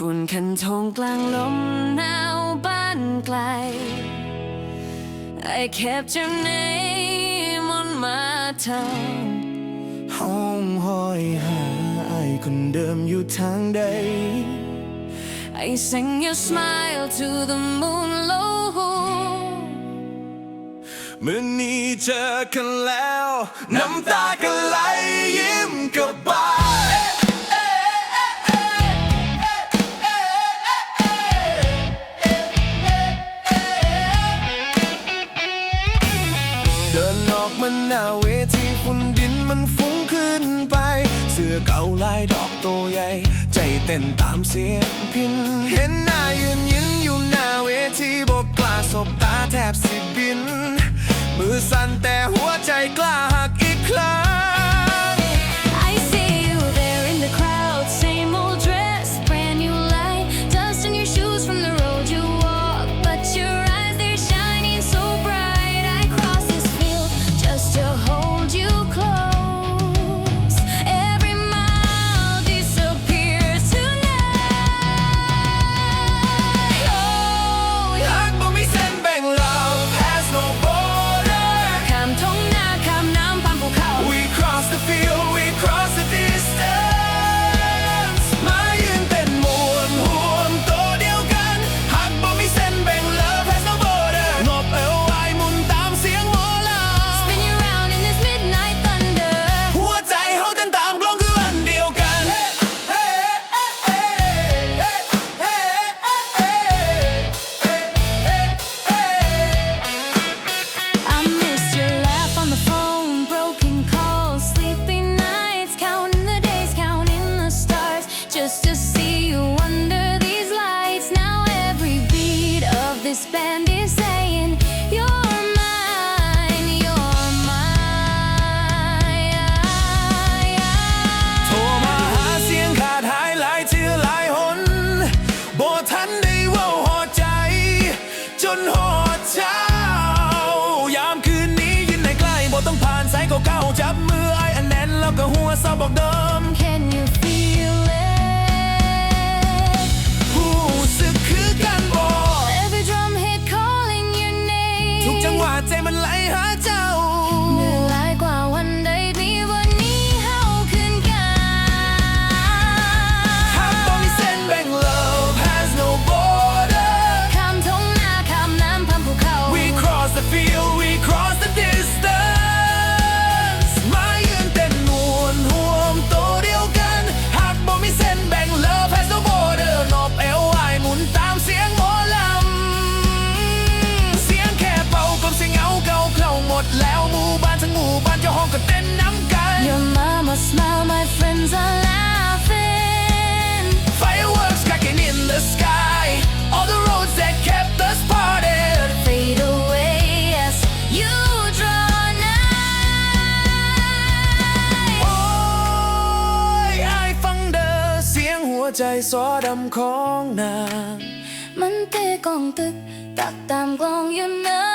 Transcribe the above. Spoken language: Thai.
คุณคันทงกลางลมหนาวบ้านไกล I kept your name on my tongue ห้องหอยหาไอายคนเดิมอยู่ทางใด I sang your smile to the moon low เมื่อนี้เจอกันแล้ว น้ำตาก็ไหลยิ้มกับ มาหน้าเวทีฝุ่นดินมันฟุ้งขึ้นไป เสื้อเก่าลายดอกโตใหญ่ ใจเต้นตามเสียงพิน เห็นหน้ายืนยืนอยู่หน้าเวทีบอกกล้าสบตาแทบสิบิน มือสั่นแต่หัว this band is saying, You're mine, you're mine. โทรมาหาเสียงขาดหายหลายเทื่อหลายหนบ่ทันได้เว้าหอดใจ จนหอดเช้า ยามคืนนี้ยืนในใกล้บ่ต้องผ่านสายเก่าๆจับมือไอ้อันแน่นแล้วก็หัวเศร้าบอกเดิม Your mama smile my friends are laughing Fireworks cracking in the sky All the roads that kept us parted fade away as you draw nigh โอ้ยไอ้ายฟังเด้อเสียงหัวใจสอดำของนาง มันเตะกองตึกตักตามกลองอยู่ไหนอ๋อ I hear it